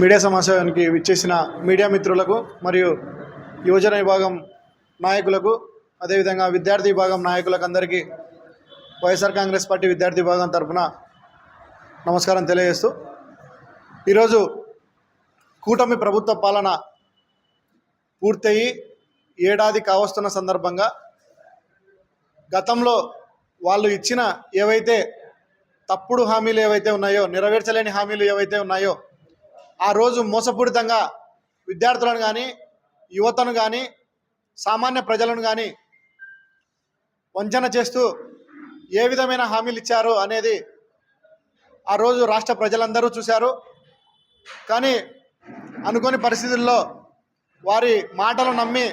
Media సమావేశానికి విచ్చేసిన media మిత్రులకు మరియు యువజన విభాగం నాయకులకు అదేవిధంగా విద్యార్థి విభాగం నాయకులకు అందరికీ వైఎస్ఆర్ కాంగ్రెస్ పార్టీ విద్యార్థి విభాగం తరఫున నమస్కారం తెలియజేస్తూ ఈరోజు కూటమి ప్రభుత్వ పాలన పూర్తయి ఏడాది కావస్తున్న సందర్భంగా గతంలో వాళ్ళు ఇచ్చిన ఏవైతే తప్పుడు హామీలు ఏవైతే ఉన్నాయో నెరవేర్చలేని హామీలు ఏవైతే ఉన్నాయో ఆ రోజు మోసపూరితంగా విద్యార్థులను కానీ యువతను కానీ సామాన్య ప్రజలను కానీ వంచన చేస్తూ ఏ విధమైన హామీలు ఇచ్చారు అనేది ఆ రోజు రాష్ట్ర ప్రజలందరూ చూశారు. కానీ అనుకోని పరిస్థితుల్లో వారి మాటలు నమ్మి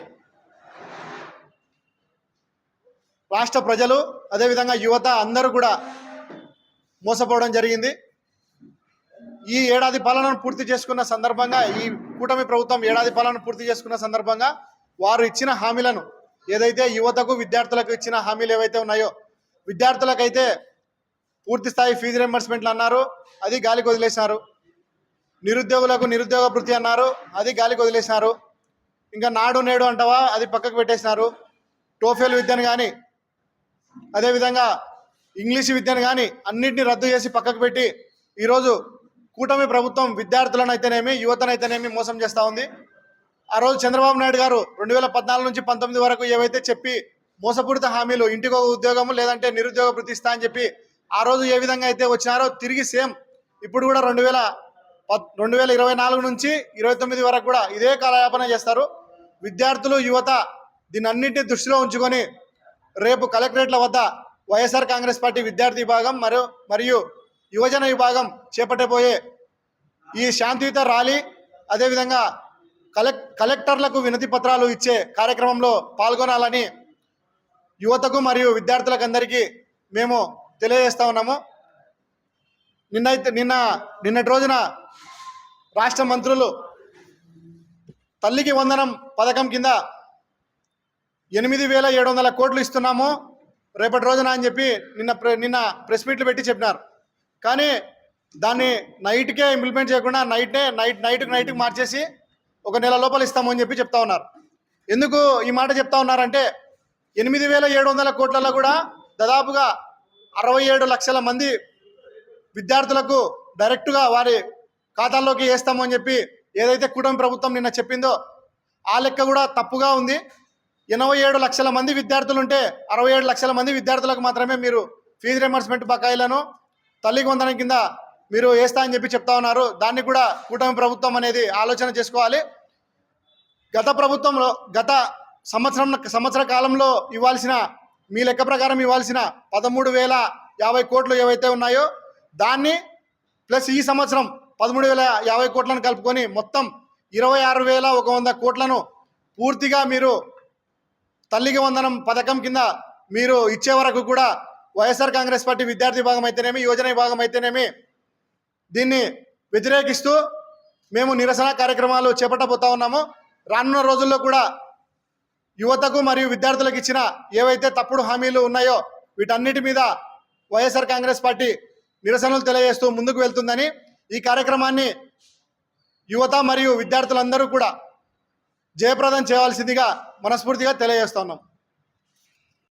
రాష్ట్ర ప్రజలు అదేవిధంగా యువత అందరూ కూడా మోసపోవడం జరిగింది. ఈ ఏడాది పాలనను పూర్తి చేసుకున్న సందర్భంగా ఈ కూటమి ప్రభుత్వం ఏడాది పాలన పూర్తి చేసుకున్న సందర్భంగా వారు ఇచ్చిన హామీలను ఏదైతే యువతకు విద్యార్థులకు ఇచ్చిన హామీలు ఏవైతే ఉన్నాయో విద్యార్థులకైతే పూర్తి స్థాయి ఫీజు రియంబర్స్మెంట్లు అన్నారు అది గాలికి వదిలేసినారు. నిరుద్యోగులకు నిరుద్యోగ వృత్తి అన్నారు అది గాలికి వదిలేసినారు. ఇంకా నాడు నేడు అంటావా అది పక్కకు పెట్టేసినారు. టోఫెల్ విద్యను కానీ అదేవిధంగా ఇంగ్లీష్ విద్యను కానీ అన్నింటినీ రద్దు చేసి పక్కకు పెట్టి ఈరోజు కూటమి ప్రభుత్వం విద్యార్థులను అయితేనేమి యువతనైతేనేమి మోసం చేస్తూ ఉంది. ఆ రోజు చంద్రబాబు నాయుడు గారు రెండు వేల పద్నాలుగు నుంచి పంతొమ్మిది వరకు ఏవైతే చెప్పి మోసపూరిత హామీలు ఇంటికి ఒక ఉద్యోగము లేదంటే నిరుద్యోగ వృత్తి ఇస్తా అని చెప్పి ఆ రోజు ఏ విధంగా అయితే వచ్చినారో తిరిగి సేమ్ ఇప్పుడు కూడా రెండు వేల రెండు వేల ఇరవై నాలుగు నుంచి ఇరవై తొమ్మిది వరకు కూడా ఇదే కాలయాపన చేస్తారు. విద్యార్థులు యువత దీన్ని దృష్టిలో ఉంచుకొని రేపు కలెక్టరేట్ల వద్ద వైఎస్ఆర్ కాంగ్రెస్ పార్టీ విద్యార్థి విభాగం మరియు మరియు యువజన విభాగం చేపట్టబోయే ఈ శాంతియుత ర్యాలీ అదేవిధంగా కలెక్ కలెక్టర్లకు వినతి పత్రాలు ఇచ్చే కార్యక్రమంలో పాల్గొనాలని యువతకు మరియు విద్యార్థులకు అందరికీ మేము తెలియజేస్తా ఉన్నాము. నిన్నైతే నిన్న నిన్నటి రోజున రాష్ట్ర మంత్రులు తల్లికి వందనం పథకం కింద ఎనిమిది వేల ఏడు వందల కోట్లు ఇస్తున్నాము. రేపటి రోజున అని చెప్పి నిన్న నిన్న ప్రెస్ మీట్లు పెట్టి చెప్పినారు. కానీ దాన్ని నైట్కే ఇంప్లిమెంట్ చేయకుండా నైట్నే నైట్ నైట్కి నైట్కి మార్చేసి ఒక నెల లోపల ఇస్తామని చెప్పి చెప్తా ఉన్నారు. ఎందుకు ఈ మాట చెప్తా ఉన్నారంటే ఎనిమిది వేల ఏడు వందల కోట్లలో కూడా దాదాపుగా అరవై ఏడు లక్షల మంది విద్యార్థులకు డైరెక్ట్గా వారి ఖాతాల్లోకి వేస్తాము అని చెప్పి ఏదైతే కూటమి ప్రభుత్వం నిన్న చెప్పిందో ఆ లెక్క కూడా తప్పుగా ఉంది. ఎనభై ఏడు లక్షల మంది విద్యార్థులు ఉంటే అరవై ఏడు లక్షల మంది విద్యార్థులకు మాత్రమే మీరు ఫీజు రియంబర్స్మెంట్ బకాయిలను తల్లి వందనం కింద మీరు వేస్తా అని చెప్పి చెప్తా ఉన్నారు. దాన్ని కూడా కూటమి ప్రభుత్వం అనేది ఆలోచన చేసుకోవాలి. గత ప్రభుత్వంలో గత సంవత్సరం సంవత్సర కాలంలో ఇవ్వాల్సిన మీ లెక్క ప్రకారం ఇవ్వాల్సిన పదమూడు వేల యాభై కోట్లు ఏవైతే ఉన్నాయో దాన్ని ప్లస్ ఈ సంవత్సరం పదమూడు వేల యాభై కోట్లను కలుపుకొని మొత్తం ఇరవై ఆరు వేల ఒక వంద కోట్లను పూర్తిగా మీరు తల్లికి వందనం పథకం కింద మీరు ఇచ్చే వరకు కూడా వైఎస్ఆర్ కాంగ్రెస్ పార్టీ విద్యార్థి విభాగం అయితేనేమి యోజన విభాగం అయితేనేమి దీన్ని వ్యతిరేకిస్తూ మేము నిరసన కార్యక్రమాలు చేపట్టబోతా ఉన్నాము. రానున్న రోజుల్లో కూడా యువతకు మరియు విద్యార్థులకు ఇచ్చిన ఏవైతే తప్పుడు హామీలు ఉన్నాయో వీటన్నిటి మీద వైఎస్ఆర్ కాంగ్రెస్ పార్టీ నిరసనలు తెలియజేస్తూ ముందుకు వెళ్తుందని ఈ కార్యక్రమాన్ని యువత మరియు విద్యార్థులందరూ కూడా జయప్రదం చేయవలసిందిగా మనస్ఫూర్తిగా తెలియజేస్తున్నాం